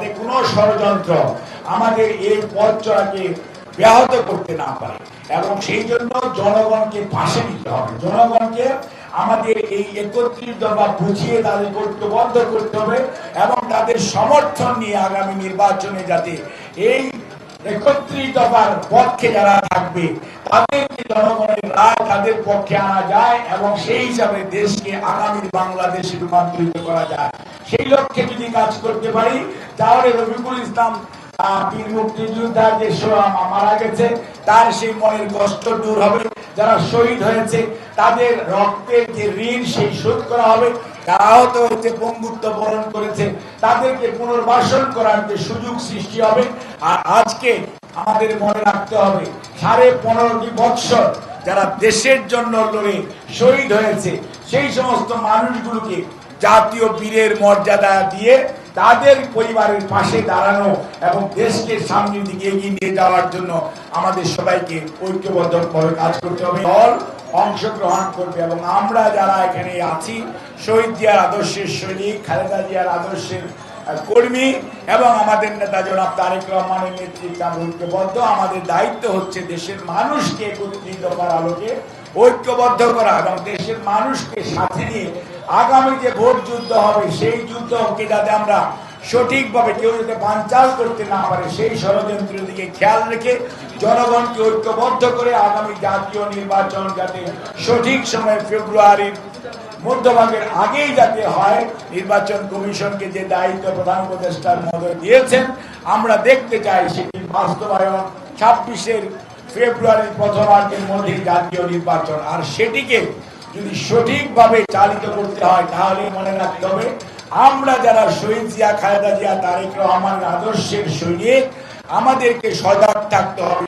যাতে কোনো ষড়যন্ত্র আমাদের এই পথ চলাকে ব্যাহত করতে না পারে। এবং সেই জন্য জনগণকে পাশে নিতে হবে। জনগণকে আমাদের এই একত্রিত দফা বুঝিয়ে তাদের ঐক্যবদ্ধ করতে হবে এবং তাদের সমর্থন নিয়ে আগামী নির্বাচনে যাতে এই একত্রিত দফার পক্ষে যারা থাকবে, তাদেরকে জনগণের রায় তাদের পক্ষে আনা যায় এবং সেই হিসাবে দেশকে আগামী বাংলাদেশে রূপান্তরিত করা যায়। সেই লক্ষ্যে যদি কাজ করতে পারি, তাহলে রফিকুল ইসলাম বীর মুক্তিযোদ্ধা যে মারা গেছে, তার সেই মনের কষ্ট দূর হবে। যারা শহীদ হয়েছে, তাদের রক্তের যে ঋণ সেই শোধ করা হবে। বরণ করেছে। তাদেরকে পুনর্বাসন করার যে সুযোগ সৃষ্টি হবে। আর আজকে আমাদের মনে রাখতে হবে, সাড়ে পনেরোটি বৎসর যারা দেশের জন্য লড়ে, শহীদ হয়েছে, সেই সমস্ত মানুষগুলোকে জাতীয় বীরের মর্যাদা দিয়ে তাদের পরিবারের পাশে দাঁড়ানো এবং দেশকে সামনের দিকে এগিয়ে নিয়ে যাওয়ার জন্য আমাদের সবাইকে ঐক্যবদ্ধভাবে কাজ করতে হবে। দল অংশগ্রহণ করবে এবং আমরা যারা এখানে আছি, শহীদ জিয়ার আদর্শের সৈনিক, খালেদা জিয়ার আদর্শের কর্মী এবং আমাদের নেতা জনাব তারেক রহমানের নেতৃত্বে আমরা ঐক্যবদ্ধ। আমাদের দায়িত্ব হচ্ছে দেশের মানুষকে একত্রিত করার আলোকে ঐক্যবদ্ধ করা এবং দেশের মানুষকে সাথে নিয়ে আগামী যে ভোট যুদ্ধ হবে, সেই যুদ্ধকে যাতে আমরা সঠিকভাবে কেউ যাতে বানচাল করতে না পারে, সেই ষড়যন্ত্রের দিকে খেয়াল রেখে জনগণকে ঐক্যবদ্ধ করে আগামী জাতীয় নির্বাচন যাতে সঠিক সময়ে ফেব্রুয়ারির মধ্যভাগের আগেই যাতে হয়, নির্বাচন কমিশনকে যে দায়িত্ব প্রধান উপদেষ্টার মধ্যে দিয়েছেন, আমরা দেখতে চাই সেটি বাস্তবায়ন। ছাব্বিশের ফেব্রুয়ারির প্রথমার্ধের মধ্যে জাতীয় নির্বাচন, আর সেটিকে যদি সঠিকভাবে চালিত করতে হয়, তাহলে মনে রাখতে হবে, আমরা যারা শহীদ জিয়া, খালেদা জিয়া, তারেক রহমানের আদর্শের সৈনিক, আমাদেরকে সজাগ থাকতে হবে।